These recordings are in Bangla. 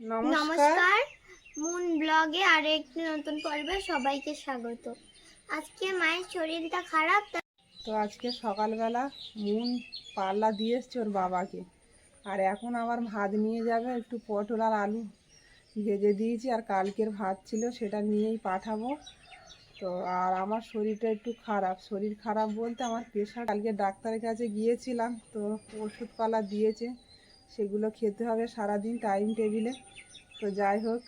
নমস্কার। মুন ব্লগে আর একটি নতুন পর্বে সবাইকে স্বাগত। আজকে মায়ের শরীরটা খারাপ তো আজকে সকালবেলা মুন পাল্লা দিয়ে এসছে ওর বাবাকে। আর এখন আবার ভাত নিয়ে যাবে একটু পটল আর আলু ভেজে দিয়েছি আর কালকের ভাত ছিল সেটা নিয়েই পাঠাবো। তো আর আমার শরীরটা একটু খারাপ। শরীর খারাপ বলতে আমার প্রেশার কালকে ডাক্তারের কাছে গিয়েছিলাম তো ওষুধপালা দিয়েছে। সেগুলো খেতে হবে সারাদিন টাইম টেবিলে তো যাই হোক,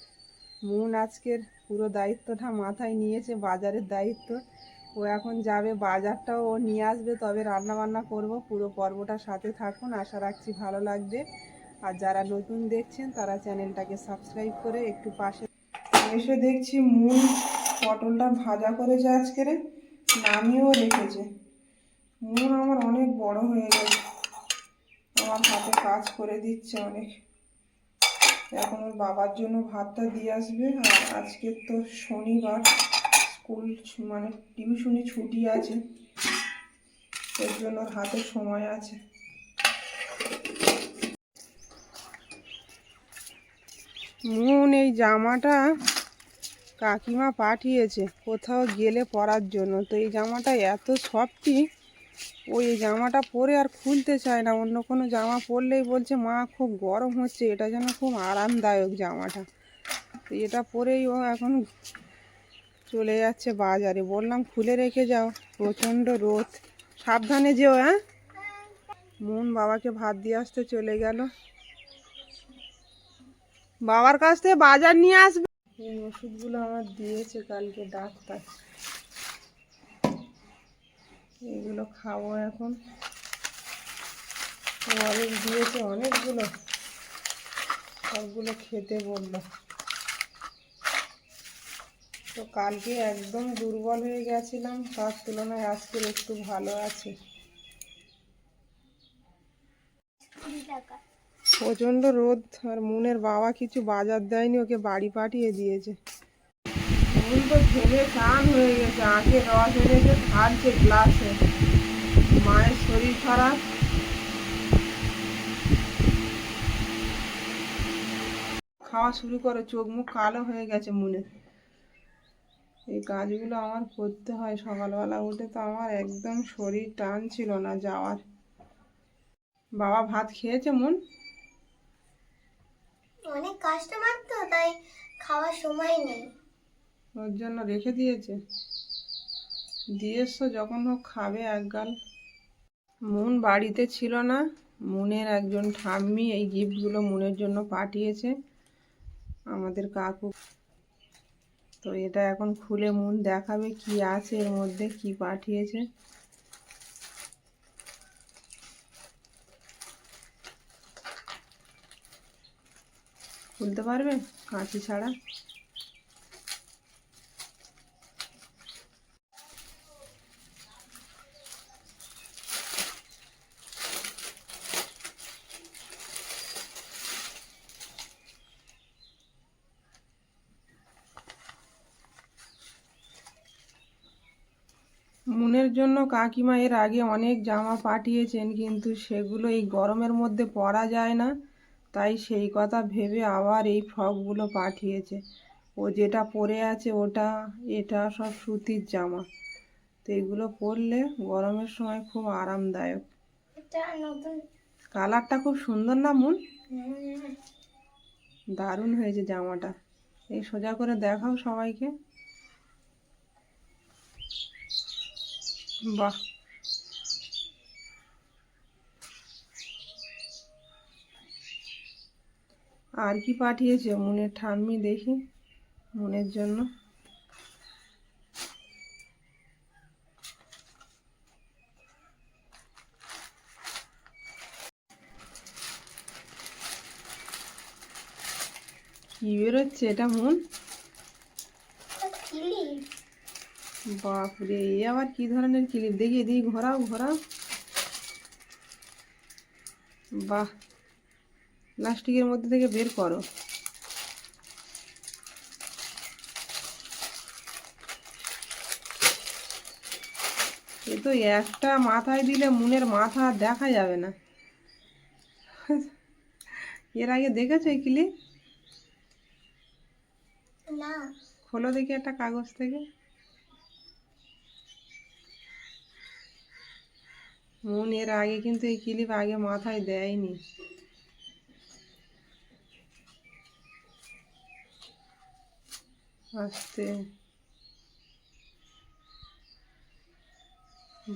মুন আজকের পুরো দায়িত্বটা মাথায় নিয়েছে, বাজারের দায়িত্ব। ও এখন যাবে বাজারটাও ও নিয়ে আসবে, তবে রান্না বান্না করব, পুরো পর্বটার সাথে থাকুন, আশা রাখছি ভালো লাগবে। আর যারা নতুন দেখছেন, তারা চ্যানেলটাকে সাবস্ক্রাইব করে একটু পাশে এসে দেখছি মুন পটলটা ভাজা করেছে আজকের, নামিয়েও রেখেছে। মুন আমার অনেক বড় হয়ে গেছে। আমার হাতে কাজ করে দিচ্ছে অনেক। এখন ওর বাবার জন্য ভাতটা দিয়ে আসবে। আর আজকে তো শনিবার, স্কুল মানে টিউশনি ছুটি আছে। এর জন্য হাতে সময় আছে। মন এই জামাটা কাকিমা পাঠিয়েছে। কোথাও গেলে পরার জন্য। তো এই জামাটা এত সফটি ও এই জামাটা পরে আর খুলতে চায় না। অন্য কোনো জামা পরলেই বলছে, মা, খুব গরম হচ্ছে। এটা যেন খুব আরামদায়ক জামাটা। তো এটা পরেই ও এখন চলে যাচ্ছে বাজারে। বললাম, খুলে রেখে যাও। প্রচণ্ড রোদ। সাবধানে যেও হ্যাঁ? মন বাবাকে ভাত দিয়ে আসতে চলে গেল। বাবার কাছ থেকে বাজার নিয়ে আসবে। এই ওষুধগুলো আমার দিয়েছে কালকে ডাক্তার। এগুলো খাব এখন। অনেক দিয়েছে অনেকগুলো। সবগুলো খেতে বলল। তো কালকে একদম দুর্বল হয়ে গেছিলাম তার তুলনায় আজকের একটু ভালো আছে। প্রচণ্ড রোদ আর মুনের বাবা কিছু বাজার দেয়নি ওকে বাড়ি পাঠিয়ে দিয়েছে। মুন তো খেলে টান হয়ে গেছে আঁকে রস এনেছে, খাচ্ছে গ্লাসে মায়ের শরীর খারাপ। খাওয়া শুরু করে, চোখ মুখ কালো হয়ে গেছে মুনের এই কাজগুলো আমার করতে হয়, সকালবেলা উঠে তো আমার একদম শরীর টান ছিল না যাওয়ার। বাবা ভাত খেয়েছে মন? অনেক কাস্টমার তো, তাই খাওয়ার সময় নেই। ওর জন্য রেখে দিয়েছে। দিয়ে এসছো যখন হোক খাবে একগাল। মুন বাড়িতে ছিল না। মুনের একজন ঠাম্মি এই গিফটগুলো মুনের জন্য পাঠিয়েছে। আমাদের কাকু তো এটা এখন খুলে মুন দেখাবে কি আছে এর মধ্যে, কি পাঠিয়েছে। খুলতে পারবে? কাঁচি ছাড়া? মুনের জন্য কাকিমা এর আগে অনেক জামা পাঠিয়েছেন কিন্তু সেগুলো এই গরমের মধ্যে পরা যায় না। তাই সেই কথা ভেবে আবার এই ফ্রকগুলো পাঠিয়েছে। ও যেটা পরে আছে ওটা এটা সব সুতির জামা। তো এগুলো পরলে গরমের সময় খুব আরামদায়ক। কালারটা খুব সুন্দর না মুন? দারুণ হয়েছে জামাটা। এই সোজা করে দেখাও সবাইকে। বাহ। আর কি পাঠিয়েছে? মনের ঠাম্মি দেখি মনের জন্য। কি বেরোচ্ছে এটা মন এটা ক্লিপ বাপরে এ আবার কি ধরনের ক্লিপ দেখি এদিকে ঘোরাও ঘোরাও। বাহ প্লাস্টিকের মধ্যে থেকে বের করো। এ তো একটা মাথায় দিলে মুনের মাথা দেখা যাবে না। এর আগে দেখেছ এই ক্লিপ না। খোলো দেখি একটা কাগজ থেকে। মন এর আগে কিন্তু এই ক্লিপ আগে মাথায় দেয়নি। আসতে।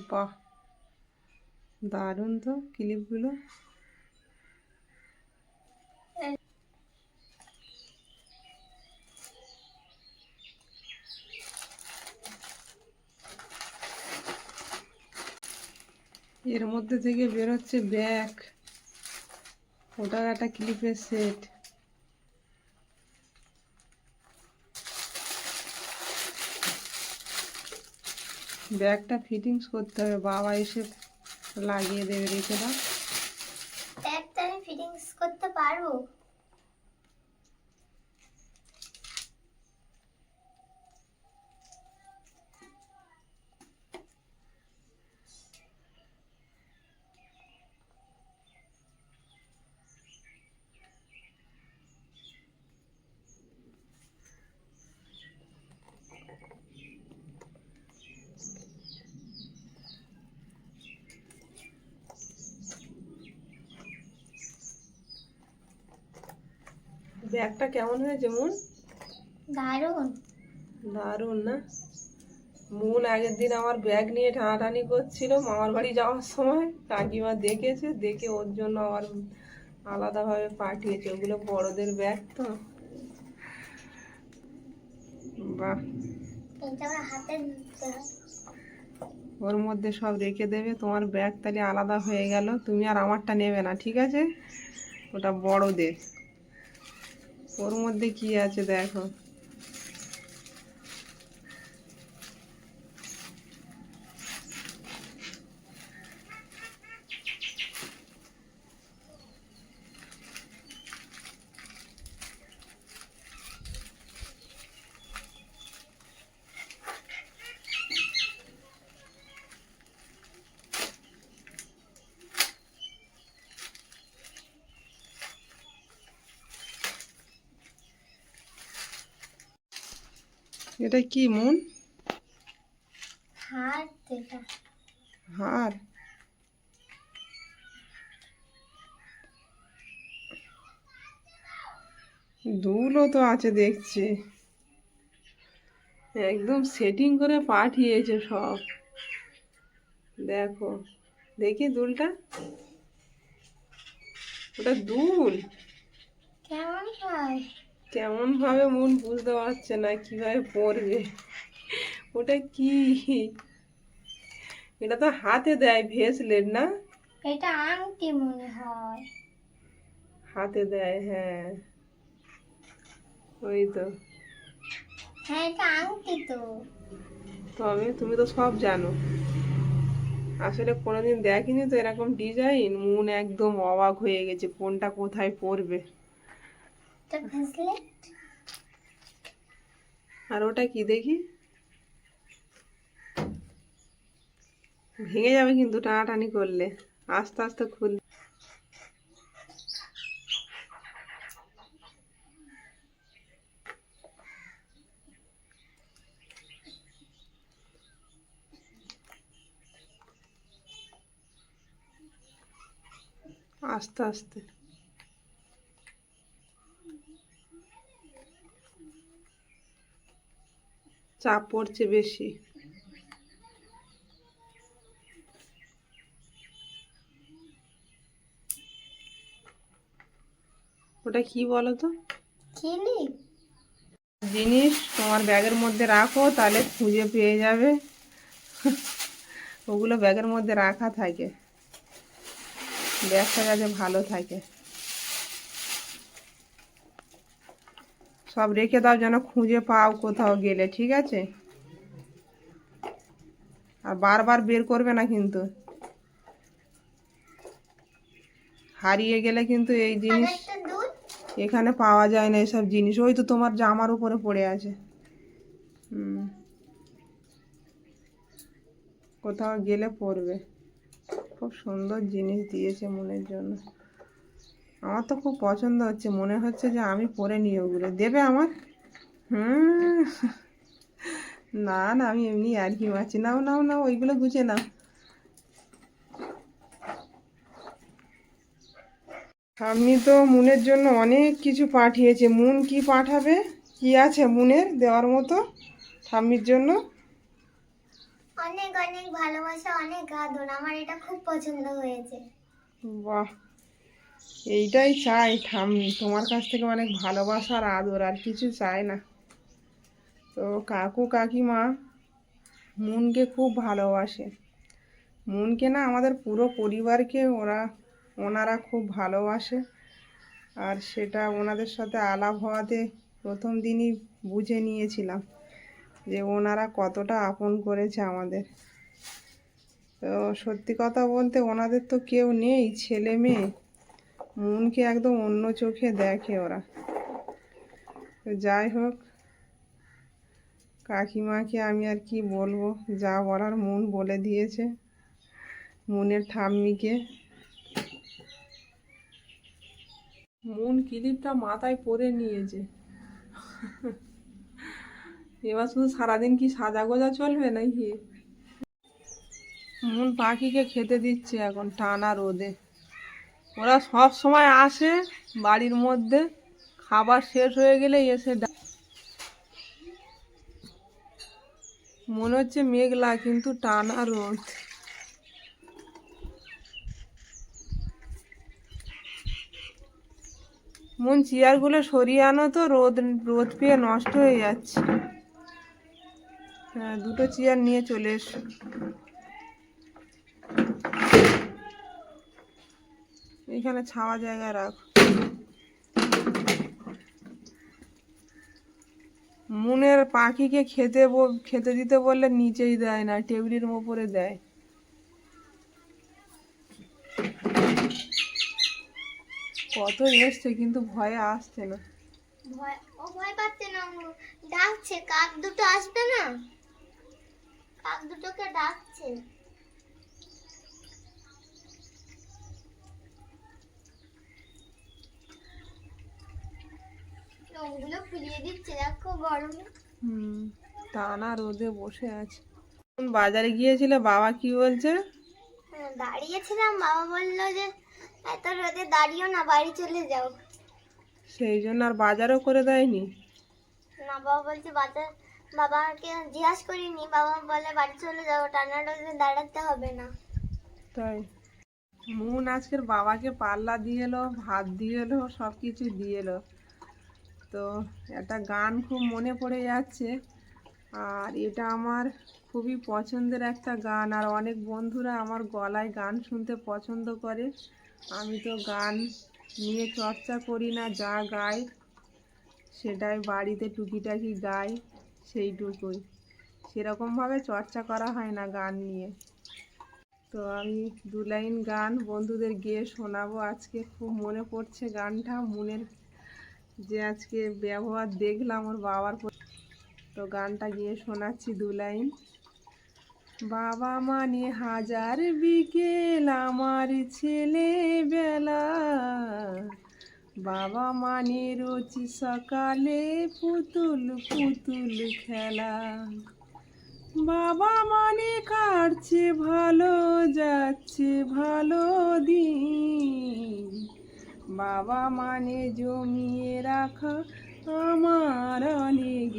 বাহ দারুণ তো ক্লিপগুলো। এর মধ্যে থেকে বেরোচ্ছে ব্যাগ। ওটার একটা ক্লিপের সেট ব্যাগটা ফিটিংস করতে হবে। বাবা এসে লাগিয়ে দেবে, রেখে দাও ব্যাগটা আমি ফিটিংস করতে পারব ব্যাগটা কেমন হয়েছে মন দারুণ। দারুণ না? মন আগের দিন আমার ব্যাগ নিয়ে টানাটানি করছিল মামার বাড়ি যাওয়ার সময়। কাকিমা দেখেছে দেখে ওর জন্য আবার আলাদাভাবে পাঠিয়েছে। ওগুলো বড়দের ব্যাগ তো। বাহ। ওর মধ্যে সব রেখে দেবে। তোমার ব্যাগ তাহলে আলাদা হয়ে গেল। তুমি আর আমারটা নেবে না ঠিক আছে? ওটা বড়দের। ওর মধ্যে কি আছে দেখো। এটা কি মন? হার দুলও তো আছে দেখছি। একদম সেটিং করে পাঠিয়েছে সব। দেখো দেখি দুলটা। ওটা দুল? কেমন হয়? কেমন ভাবে মন বুঝতে পারছে না কীভাবে পরবে ওটা কি? এটা তো হাতে দেয় ভেসলেট না? এটা আংটি মনে হয়। হাতে দেয় হ্যাঁ। ওই তো। হ্যাঁ এটা আংটি তো। তবে তুমি তো সব জানো। আসলে কোনোদিন দেখিনি তো এরকম ডিজাইন মন একদম অবাক হয়ে গেছে কোনটা কোথায় পড়বে। আর ওটা কি দেখি? ভেঙে যাবে কিন্তু টানাটানি করলে। আস্তে আস্তে খুল। আস্তে আস্তে। চাপ পড়ছে বেশি। ওটা কি বলো তো জিনিস তোমার ব্যাগের মধ্যে রাখো তাহলে খুঁজে পেয়ে যাবে। ওগুলো ব্যাগের মধ্যে রাখা থাকে। ব্যাগটা যাতে ভালো থাকে। সব রেখে দাও যেন খুঁজে পাও কোথাও গেলে ঠিক আছে? আর বারবার বের করবে না কিন্তু। হারিয়ে গেলে কিন্তু এই জিনিস এখানে পাওয়া যায় না এসব জিনিস। ওই তো তোমার জামার উপরে পড়ে আছে। হুম। কোথাও গেলে পড়বে। খুব সুন্দর জিনিস দিয়েছে মনের জন্য। আমার তো খুব পছন্দ হচ্ছে মনে হচ্ছে যে আমি পরে নিই ওগুলো। দেবে আমার? হুম। না না আমি এমনি আর কি মারছি। নাও নাও নাও ওইগুলো গুছে নাও। আমি তো মুনের জন্য অনেক কিছু পাঠিয়েছে। মুন কি পাঠাবে? কি আছে মুনের দেওয়ার মতো ঠাম্মির জন্য? অনেক অনেক ভালোবাসা অনেক আদর। আমার এটা খুব পছন্দ হয়েছে। বাহ। এইটাই চাই ঠাম্মি তোমার কাছ থেকে অনেক ভালোবাসা আর আদর, আর কিছু চাই না। তো কাকু কাকিমা মুনকে খুব ভালোবাসে। মুনকে না আমাদের পুরো পরিবারকে ওরা, ওনারা খুব ভালোবাসে। আর সেটা ওনাদের সাথে আলাপ হওয়াতে প্রথম দিনই বুঝে নিয়েছিলাম যে ওনারা কতটা আপন করেছে আমাদের। তো সত্যি কথা বলতে ওনাদের তো কেউ নেই, ছেলে মেয়ে। মনকে একদম অন্য চোখে দেখে ওরা। তো যাই হোক, কাকিমাকে আমি আর কি বলব? যা বলার মন বলে দিয়েছে, মনের ঠাম্মিকে। মন কিলিপটা মাথায় পরে নিয়েছে। এবার শুধু সারাদিন কি সাজা গোজা চলবে নাকি? মন পাখিকে খেতে দিচ্ছে এখন টানা রোদে। ওরা সব সময় আসে বাড়ির মধ্যে। খাবার শেষ হয়ে গেলে এসে মনে হচ্ছে মেঘলা, কিন্তু টানা রোদ। মন চেয়ারগুলো সরিয়ে আনো তো, রোদ রোদ পেয়ে নষ্ট হয়ে যাচ্ছে। হ্যাঁ দুটো চেয়ার নিয়ে চলে এসো। এইখানে ছাওয়া জায়গায় রাখ। মুনের পাখিকে খেতে খেতে দিতে বললে নিচেই দেয় না, টেবিলের ওপরে দেয়। কত এসছে কিন্তু ভয়ে আসছে না। ভয় পাচ্ছে না ডাকছে, কাক দুটো আসবে না? কাক দুটোকে ডাকছে। লোমগুলো ফুলিয়ে দিচ্ছে দেখো গরমে। হুম টানা রোদে বসে আছে। বাজারে গিয়েছিলে বাবা কি বলছে? হ্যাঁ, দাঁড়িয়েছিলাম বাবা বলল যে এত রোদে দাঁড়িয়েও না বাড়ি চলে যাও। সেই জন্য আর বাজারও করে দেয়নি? না বাবা বলছে বাজার বাবাকে জিজ্ঞাসা করিনি বাবা বলে বাড়ি চলে যাও টানা রোদে দাঁড়াতে হবে না। তাই? মুন আজকের বাবাকে পাল্লা দিয়ে এলো ভাত দিয়ে এলো সব কিছু দিয়ে এলো। তো একটা গান খুব মনে পড়ে যাচ্ছে। আর এটা আমার খুবই পছন্দের একটা গান। আর অনেক বন্ধুরা আমার গলায় গান শুনতে পছন্দ করে। আমি তো গান নিয়ে চর্চা করি না, যা গাই সেটাই বাড়িতে টুকিটাকি গাই সেইটুকুই। সেরকমভাবে চর্চা করা হয় না গান নিয়ে। তো আমি দু লাইন গান বন্ধুদের গিয়ে শোনাবো। আজকে খুব মনে পড়ছে গানটা, মনের যে আজকে ব্যবহার দেখলাম ওর বাবার। তো গানটা গিয়ে শোনাচ্ছি দু লাইন। বাবা মানে হাজার বিকেল আমার ছেলেবেলা। বাবা মানে রোজ সকালে পুতুল পুতুল খেলা। বাবা মানে কাটছে ভালো যাচ্ছে ভালো দিন। বাবা মানে জমিয়ে রাখা আমার অনেক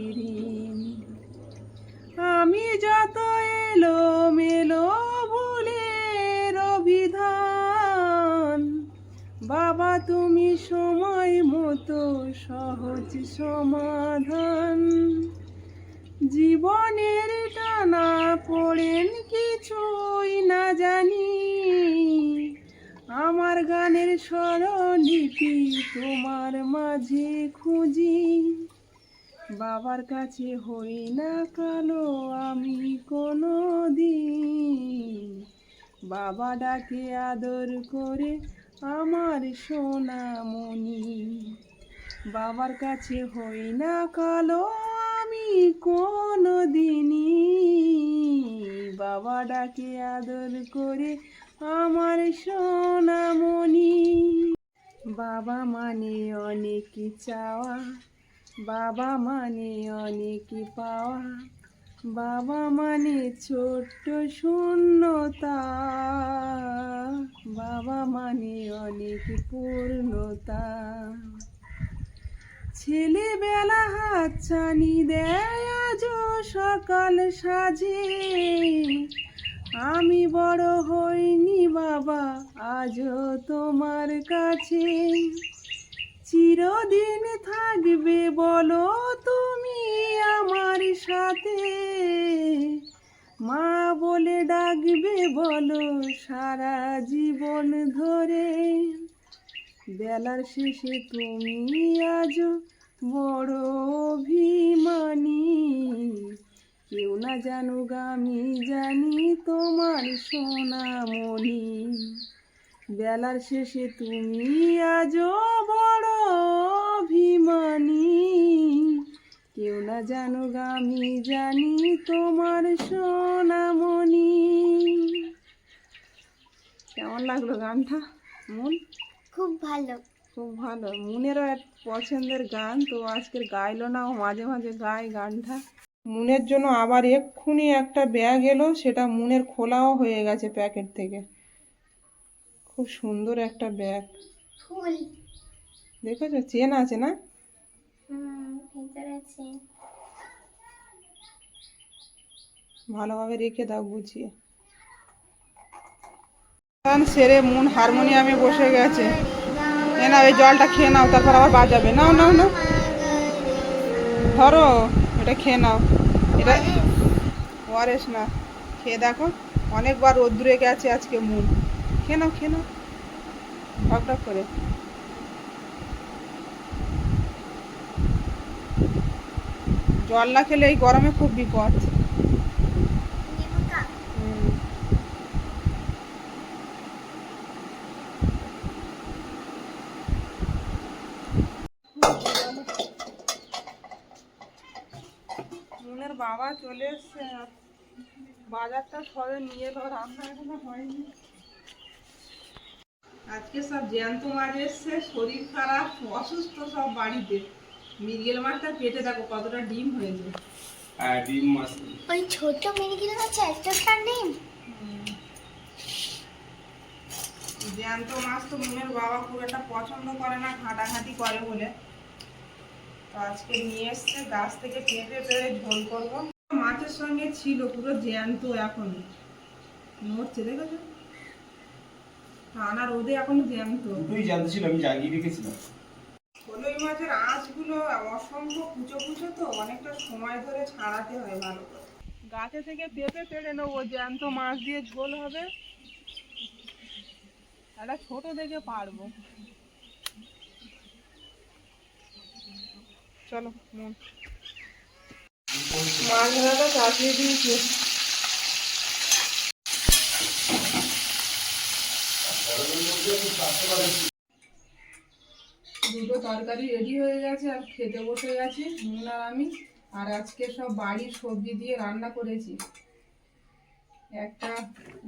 আমি যত এলো মেলো ভুলের অভিধান, বাবা তুমি সময় মতো সহজ সমাধান। জীবনের টানা পড়েন কিছুই না জানি আমার গানের স্বরলিপি তোমার মাঝে খুঁজি? বাবার কাছে হই না কালো, আমি কোনো দিন বাবা ডাকে আদর করে আমার সোনামণি। বাবার কাছে হই না কালো, আমি কোনো দিনই বাবা ডাকে আদর করে আমার সোনামণি। বাবা মানে অনেক চাওয়া, বাবা মানে অনেক পাওয়া, বাবা মানে ছোট্ট শূন্যতা, বাবা মানে অনেক পূর্ণতা। ছেলেবেলা হাত ছানি দেয় আজ সকাল সাজে। আমি বড় হইনি বাবা, আজও তোমার কাছে। চিরদিন থাকবে বলো তুমি আমার সাথে। মা বলে ডাকবে বলো সারা জীবন ধরে। বেলার শেষে তুমি আজ বড় অভিমানী। কেউ না জানুক আমি জানি তোমার সোনামণি। বেলার শেষে তুমি আজও বড় অভিমানী। কেউ না জানুক আমি জানি তোমার সোনামণি। কেমন লাগল গানটা? মন? খুব ভালো। খুব ভালো। মুনেরও এক পছন্দের গান তো আজকের গাইলো না ও মাঝে মাঝে গায় গানটা। মুনের জন্য আবার এক্ষুনি একটা ব্যাগ এলো সেটা মুনের খোলাও হয়ে গেছে প্যাকেট থেকে। খুব সুন্দর একটা ব্যাগ। দেখেছ? চেন আছে না? ভালোভাবে রেখে দাও গুছিয়ে। গান সেরে মুন হারমোনিয়ামে বসে গেছে। এ নাও, এই জলটা খেয়ে নাও, তারপর আবার বাজাবে। নাও নাও নাও। ধরো, এটা খেয়ে নাও। এটা ওয়ারেস না। খেয়ে দেখো, অনেকবার রোদ্দুরে গেছে আজকে মুন। খেয়ে নাও খেয়ে নাও। ঢক ঢক করে। জল না খেলে এই গরমে খুব বিপদ হুম। মুনের বাবা চলে এসছে আর বাজারটা সবে নিয়ে এলো রান্না এখনও হয়নি। আজকে সব জ্যান্ত মাছ এসছে শরীর খারাপ অসুস্থ সব বাড়িতে। মিরগেল মাছটা পেটে দেখো কতটা ডিম হয়েছে। হ্যাঁ ডিম মাছ। ওই ছোট আছে একটা নেই জ্যান্ত মাছ তো মুনের বাবা খুব একটা পছন্দ করে না ঘাঁটাঘাঁটি করে বলে। তো আজকে নিয়ে এসছে গাছ থেকে পেঁপে পেড়ে ঝোল করব। মাছের সঙ্গে ছিল পুরো জ্যান্ত এখন। নড়ছে দেখেছ? টানা রোদে এখন জ্যান্ত। দুটোই জানতে ছিল আমি জাগিয়ে রেখেছিলাম। কলই মাছের আঁশগুলো অসম্ভব কুচো কুচো তো অনেকটা সময় ধরে ছাড়াতে হয় ভালো করে। গাছে থেকে পেঁপে পেড়ে নেব জ্যান্ত মাছ দিয়ে ঝোল হবে। একটা ছোট দেখে পারব। চলো মন। মাছ দিয়েছি। দুটো তরকারি রেডি হয়ে গেছে, আর খেতে বসে গেছি নুন আর আমি। আর আজকে সব বাড়ির সবজি দিয়ে রান্না করেছি। একটা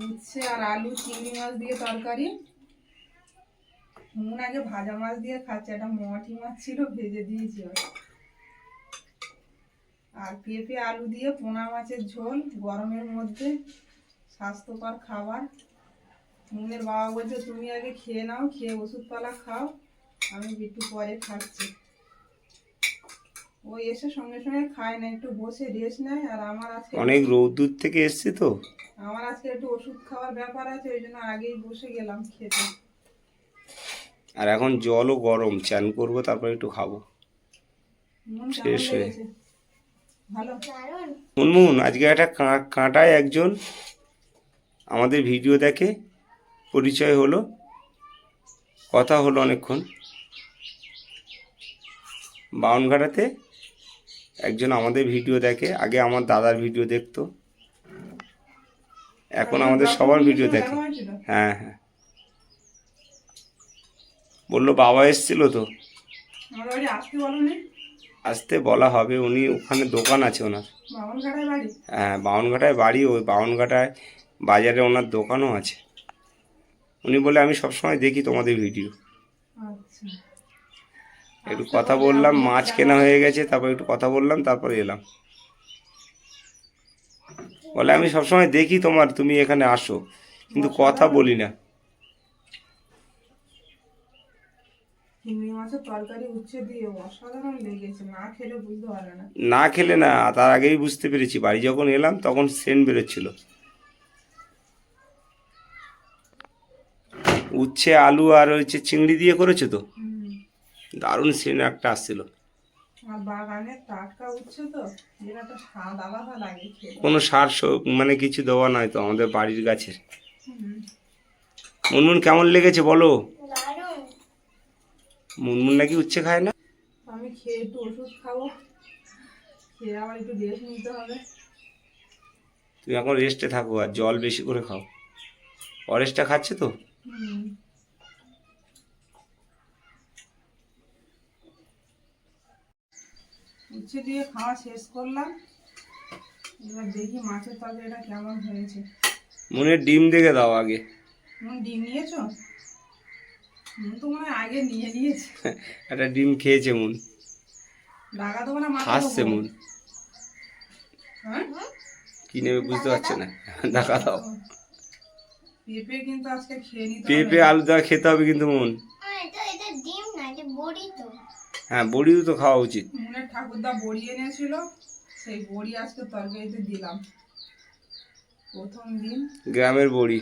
উচ্ছে আর আলু, চিংড়ি মাছ দিয়ে তরকারি। নুন আগে ভাজা মাছ দিয়ে খাচ্ছে, একটা মটি মাছ ছিল, ভেজে দিয়েছি ওর। আর পেঁপে আলু দিয়ে পোনা মাছের ঝোল গরমের মধ্যে স্বাস্থ্যকর খাবার। মুনের বাবা বলছে তুমি আগে খেয়ে নাও খেয়ে ওষুধপালা খাও আমি একটু পরে খাচ্ছি। ও এসে সঙ্গে সঙ্গে খায় না একটু বসে রেস্ট নেয় আর আমার আজকে অনেক রৌদ্দুর থেকে এসছে তো? আমার আজকে একটু ওষুধ খাওয়ার ব্যাপার আছে ওই জন্য আগেই বসে গেলাম খেতে। আর এখন জলও গরম চান করব তারপর একটু খাব। শেষ হয়ে। মুনমুন আজকে একটা কা- কাঁটায় একজন আমাদের ভিডিও দেখে পরিচয় হলো কথা হলো অনেকক্ষণ। বাউনঘাটাতে একজন আমাদের ভিডিও দেখে আগে আমার দাদার ভিডিও দেখতো। এখন আমাদের সবার ভিডিও দেখে। হ্যাঁ হ্যাঁ। বলল বাবা এসছিল তো। আসতে বলো হবে উনি ওখানে দোকান আছে ওনার। হ্যাঁ বাউনঘাটায় বাড়ি ওই বাউনঘাটায় বাজারে ওনার দোকানও আছে। উনি বলে আমি সবসময় দেখি তোমাদের ভিডিও। আচ্ছা। একটু কথা বললাম মাছ কেনা হয়ে গেছে তারপর একটু কথা বললাম তারপরে এলাম। বলে আমি সবসময় দেখি তোমার তুমি এখানে আসো। কিন্তু কথা বলি না। চিংড়ি মাছের তরকারি উচ্ছে দিয়ে অসাধারণ লেগেছে না খেলে বুঝতে পারবে না। না খেলে না তার আগেই বুঝতে পেরেছি। বাড়ি যখন এলাম তখন সেন্ট বেরোচ্ছিল। উচ্ছে আলু আর হচ্ছে চিংড়ি দিয়ে করেছ তো? দারুণ সেন্ট একটা আসছিল। আর বাগানের টাটকা উচ্ছে তো এর একটা স্বাদ আলাদা লাগে কোনো সার মানে কিছু দেওয়া নাই তো আমাদের বাড়ির গাছের। মুনমুন কেমন লেগেছে বলো? মুনমুন নাকি উচ্ছে খায় না? আমি খেয়ে একটু ওষুধ খাব। খেয়ে আবার একটু রেস্ট নিতে হবে। তুমি এখন রেস্টে থাকো আর জল বেশি করে খাও। অরেস্টটা খাচ্ছে তো? উচ্ছে দিয়ে খাওয়া শেষ করলাম। এবার দেখি মাছের তরকারিটা কেমন হয়েছে। মনের ডিম দেখে দাও আগে। ডিম নিয়েছো? তো মনে হয় আগে নিয়ে নিয়েছে। একটা ডিম খেয়েছে মুন। লাগা দেবো না মাথা হাসছে? মুন। হ্যাঁ? কি নেবে বুঝতে পারছে না। দেখা দাও। পেঁপে কিন্তু আজকে খেয়ে নিতে পেঁপে আলু দেওয়া খেতে হবে কিন্তু মন। আর এটা এটা ডিম বড়ি তো। হ্যাঁ বড়িও তো খাওয়া উচিত। মনের ঠাকুরদা বড়ি এনেছিল সেই বড়ি আজকে তরকারিতে দিলাম। প্রথম দিন। গ্রামের বড়ি।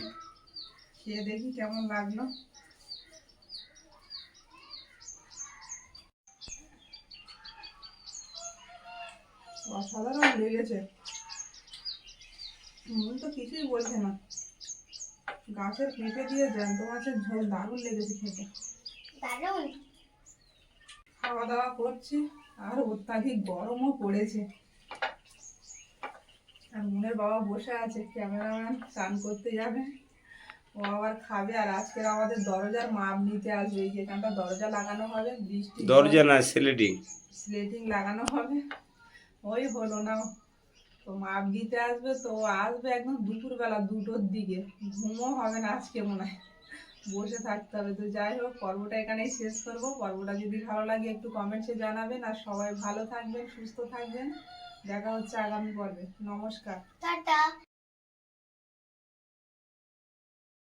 খেয়ে দেখি কেমন লাগল। অসাধারণ লেগেছে। মন তো কিছুই বলছে না। গাছের পেঁপে দিয়ে জ্যান্ত মাছের ঝোল দারুণ লেগেছে খেতে। দারুণ। খাওয়া দাওয়া করছি আর অত্যাধিক গরমও পড়েছে। আর মনের বাবা বসে আছে ক্যামেরাম্যান স্নান করতে যাবে। ও আবার খাবে আর আজকের আমাদের দরজার মাপ নিতে আসবে। এই যেখানটা দরজা লাগানো হবে বৃষ্টি দরজা না স্লেটিং স্লেটিং লাগানো হবে। ওই হলো না। তো মাপ দিতে আসবে, তো আসবে একদম দুপুরবেলা দুটোর দিকে। ঘুমও হবে না আজকে মনে হয়। বসে থাকতে হবে। তো যাই হোক, পর্বটা এখানেই শেষ করব। পর্বটা যদি ভালো লাগে একটু কমেন্টসে জানাবেন। আর সবাই ভালো থাকবেন, সুস্থ থাকবেন। দেখা হচ্ছে আগামী পর্বে। নমস্কার। টাটা।